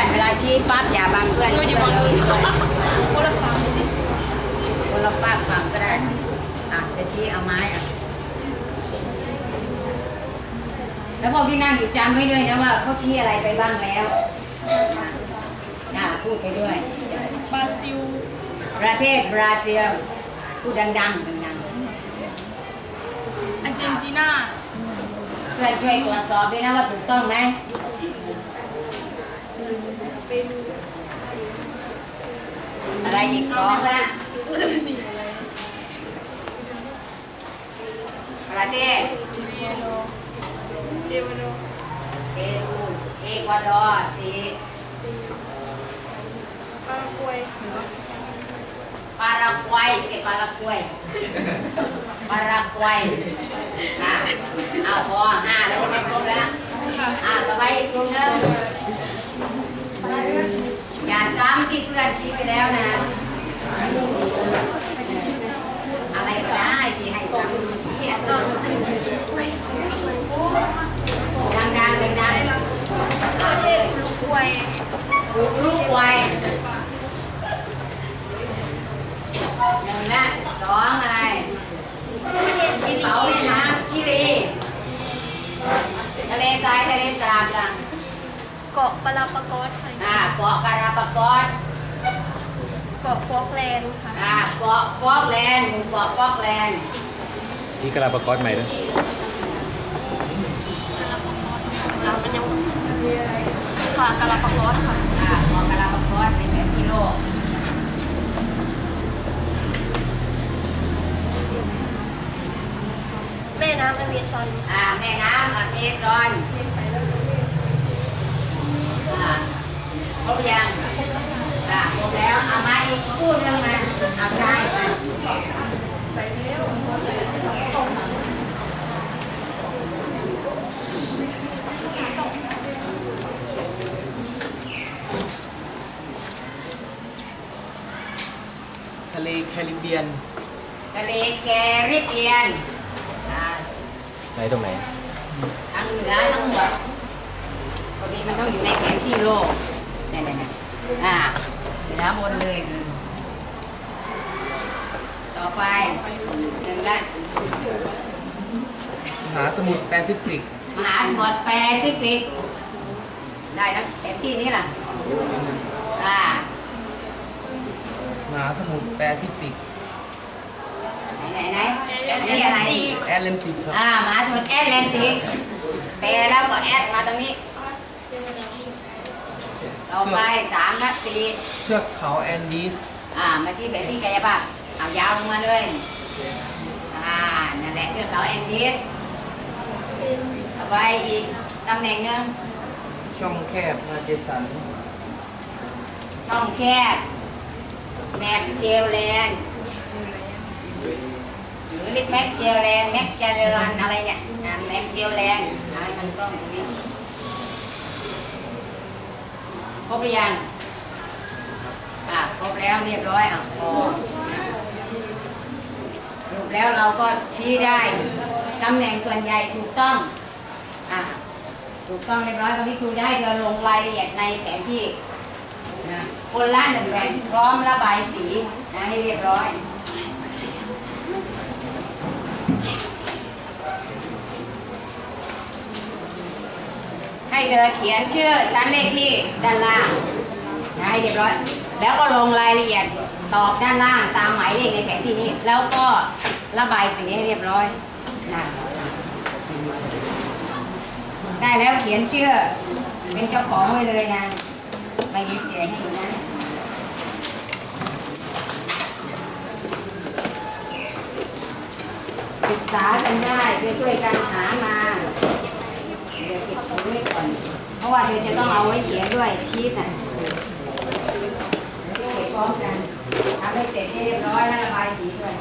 อนเวลาชี้ปั๊บอย่าบังเพื่อนก็อยู่ฝั่งนู้นคนละฝั่งคนละฝากฝั่งก็ได้อะจะชี้เอาไม้อะแล้วพวกที่นั่งอยู่จำไว้ด้วยนะว่าเขาชี้อะไรไปบ้างแล้วน่าพูดไปด้วยบราซิลประเทศบราซิลพูดดังๆดังอาร์เจนตินาๆเพื่อนช่วยตรวจสอบด้วยนะว่าถูกต้องไหม เป็น อะไรอีกสองละนี่อะไรประเทศเอโรเอโรเปรูเอกวาดอร์สี่ปารากวัยปารากวัยไม่ใช่ปารากวัยปารากวัยอะเอาพอห้าแล้วใช่ไหมครบแล้วค่ะอะต่อไปอีกกลุ่มหนึงอย่า ซ้ำที่เพื่อนชี้ไปแล้วนะ อะไรก็ได้ที่ให้ซ้ำที่อันนั้นดังดังๆเอาเลยลูกวัยลูกลูกไวหนึ่งละสองอะไรประเทศชิลีเสาแม่น้ำชิลีทะเลทรายทะเลสาบล่ะ กาะปาลาปากอสค่ะอ่าเกาะการาปากอนเกาะฟอกแลนด์ค่ะอ่าเกาะฟอกแลนด์หมู่เกาะฟอกแลนด์ที่กระลาประกอดใหม่ด้วยจำมันยังค่ะกาลาปากอสค่ะอ่าเกาะการาปากอนในแผนที่โลกแม่น้ำอเมซอนอ่าแม่น้ำอเมซอนอ่า ครบยังอ่าครบแล้วเอามาอีกคู่หนึงมาเอาใช่มาทะเลแคริบเบียน ทะเลแคริบเบียนอ่าไหนตรงไหน ทางเหนือทั้งหมดพอดีมันต้องอยู่ในแผนที่โลก นี่นี่นี่อ่าเหนือบนเลยคือต่อไปหนึ่งละมหาสมุทรแปซิฟิกมหาสมุทรแปซิฟิก ได้ทั้งแผนที่นี้ล่ะ อ่ามหาสมุทรแปซิฟิกไหนไหนไหนอันนี้อะไรแอตแลนติกครับ อ่ามหาสมุทรแอตแลนติกแปลแล้วก็แอดมาตรงนี้ ต่อไปสามนัดสี่เทือกเขาแอนดีสอ่ามาที่แผนที่กายภาพเอายาวลงมาเลยอ่านั่นแหละเทือกเขาแอนดีสต่อไปอีกตำแหน่งหนึ่งช่องแคบมาเจสัน ช่องแคบแมกเจลแลนด์หรือเรียกแม็กเจลแลนด์แม็กเจลแลนด์อะไรเนี่ยอ่าแม็กเจลแลนด์เอาให้มันกล้องตรงนี้ ครบหรือยังอ่าครบแล้วเรียบร้อยอะพอสรุปแล้วเราก็ชี้ได้ตำแหน่งส่วนใหญ่ถูกต้องอะถูกต้องเรียบร้อยวันนี้ครูจะให้เธอลงรายละเอียดในแผนที่นะคนละหนึ่งแผ่นพร้อมระบายสีนะให้เรียบร้อย ให้เธอเขียนชื่อชั้นเลขที่ด้านล่างนะให้เรียบร้อย แล้วก็ลงรายละเอียดตอบด้านล่างตามหมายเลขในแผนที่นี้ แล้วก็ระบายสีให้เรียบร้อยนะได้แล้วเขียนชื่อเป็นเจ้าของไว้เลยนะใบนี้แจกให้อยู่นะศึกษากันได้ช่วยกันหามา เดี๋ยวเก็บไว้ก่อน เพ ราะว่าเธอจะต้องเอาไว้เขียนด้วยชีสน่ะเก็บพร้อมกันทำให้เสร็จให้เรียบร้อยแล้วระบายสีด้วย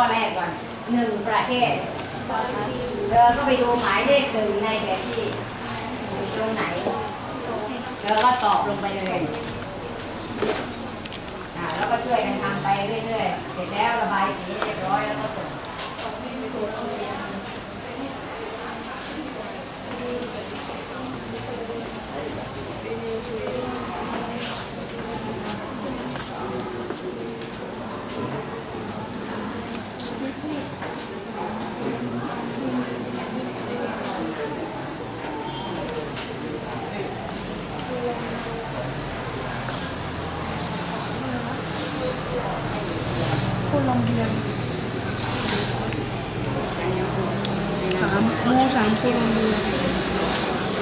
ข้อแรกก่อนหนึ่งประเทศเธอก็ไปดูหมายเลขหนึ่งในแผนที่อยู่ตรงไหนเธอก็ตอบลงไปเลยอ่าแล้วก็ช่วยกันทำไปเรื่อยๆ เสร็จแล้วระบายสีเรียบร้อยแล้วก็ส่ง คุณลองเรียนสาม โมสามคุณลองเรียน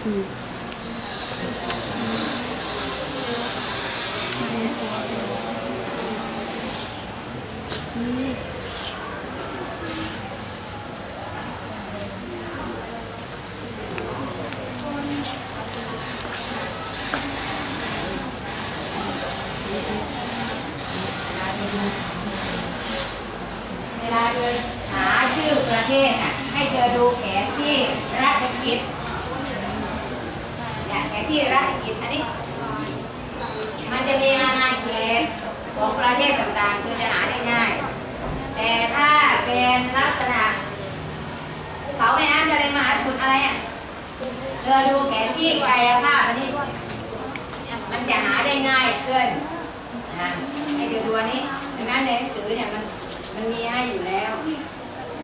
สี่นี่ เวลาเธอหาชื่อประเทศน่ะให้เธอดูแผนที่รัฐ กิจเนี่ยแผนที่รัฐกิจอันนี้ มันจะมีอาณาเขตของประเทศต่างๆเธอจะหาได้ง่าย แต่ถ้าเป็นลักษณะภูเขาแม่น้ำทะเลมหาสมุทรอะไรอะเธอดูแผนที่กายภาพอันนี้ มันจะหาได้ง่ายขึ้นนะให้เธอดูอันนี้ดังนั้นในหนังสือเนี่ยมันมันมีให้อยู่แล้ว